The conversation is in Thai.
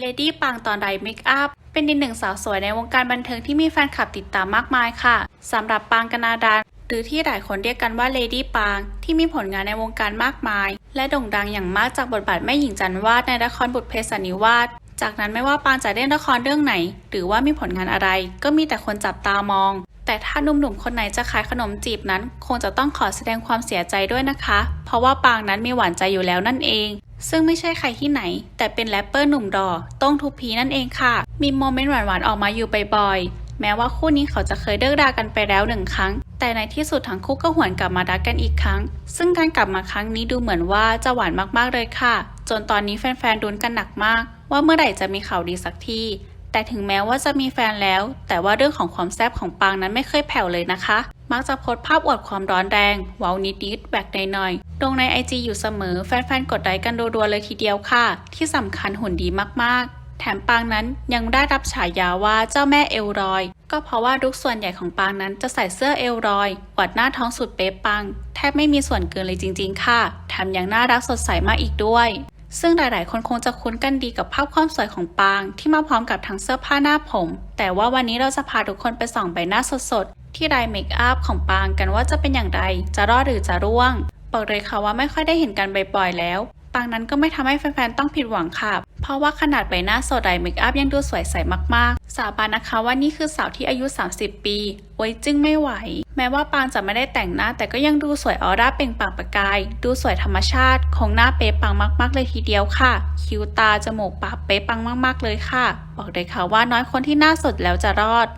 เลดี้ปางตอนไรเมคอัพเป็นอีกหนึ่งสาวสวยในวงการบันเทิงที่มีแฟนคลับติดตามมากมายค่ะสำหรับปางกนาดานหรือที่หลายคนเรียกกันว่าเลดี้ปางที่มีผลงานในวงการมากมาย และโด่งดังอย่างมากจากบทบาทแม่หญิงจันวาดในละครบุตรเพสันนิวาสจากนั้นไม่ว่าปางจะเล่นละครเรื่องไหน หรือว่ามีผลงานอะไร ก็มีแต่คนจับตามอง แต่ถ้าหนุ่มๆคนไหนจะขายขนมจีบนั้น คงจะต้องขอแสดงความเสียใจด้วยนะคะ เพราะว่าปางนั้นมีหวานใจอยู่แล้วนั่นเอง ซึ่งไม่ใช่ใครที่ไหน แต่เป็นแรปเปอร์หนุ่มรอต้องทูพีนั่นเองค่ะ มีโมเมนต์หวานๆออกมาอยู่บ่อยๆแม้ว่าคู่นี้เขาจะเคยเลิกรากันไปแล้วหนึ่งครั้ง แต่ในที่สุดทั้งคู่ก็หวนกลับมารักกันอีกครั้ง ซึ่งการกลับมาครั้งนี้ดูเหมือนว่าจะหวานมากๆเลยค่ะ จนตอนนี้แฟนๆดุนกันหนักมาก ว่าเมื่อไหร่จะมีข่าวดีสักทีแต่ถึงแม้ว่าจะมีแฟนแล้ว แต่ว่าเรื่องของความแซ่บของปางนั้นไม่เคยแผ่วเลยนะคะ มักจะโพสภาพอวดความร้อนแรง เว้านิดๆแบกหน่อยๆลงในไอจีอยู่เสมอ แฟนๆ กดไลค์กันรัวๆเลยทีเดียวค่ะ ที่สำคัญหุ่นดีมากๆ แถมปางนั้นยังได้รับฉายาว่าเจ้าแม่เอลรอย ก็เพราะว่าลุกส่วนใหญ่ของปางนั้นจะใส่เสื้อเอลรอยอวดหน้าท้องสุดเป๊ะปัง แทบไม่มีส่วนเกินเลยจริง ๆ ค่ะ แถมยังน่ารักสดใสมากอีกด้วยซึ่งหลาย ๆ คนคงจะคุ้นกันดีกับภาพความสวยของปาง ที่มาพร้อมกับทั้งเสื้อผ้าหน้าผม แต่ว่าวันนี้เราจะพาทุกคนไปส่องใบหน้าสดๆ ที่รายเมคอัพของปางกันว่าจะเป็นอย่างไร จะรอดหรือจะร่วง บอกเลยค่ะว่าไม่ค่อยได้เห็นกันบ่อยๆแล้ว ปางนั้นก็ไม่ทำให้แฟนๆต้องผิดหวังค่ะ เพราะว่าขนาดใบหน้าสดรายเมคอัพยังดูสวยใสมากๆ สาบานนะคะว่านี่คือสาวที่อายุ 30 ปีโอ้จึงไม่ไหว แม้ว่าปางจะไม่ได้แต่งหน้า แต่ก็ยังดูสวยออร่าเปล่งปลั่งประกาย ดูสวยธรรมชาติ คงหน้าเป๊ะปังมาก ๆ เลยทีเดียวค่ะ คิ้วตาจมูกปากเป๊ะปังมาก ๆ เลยค่ะ บอกเลยค่ะว่าน้อยคนที่หน้าสดแล้วจะรอด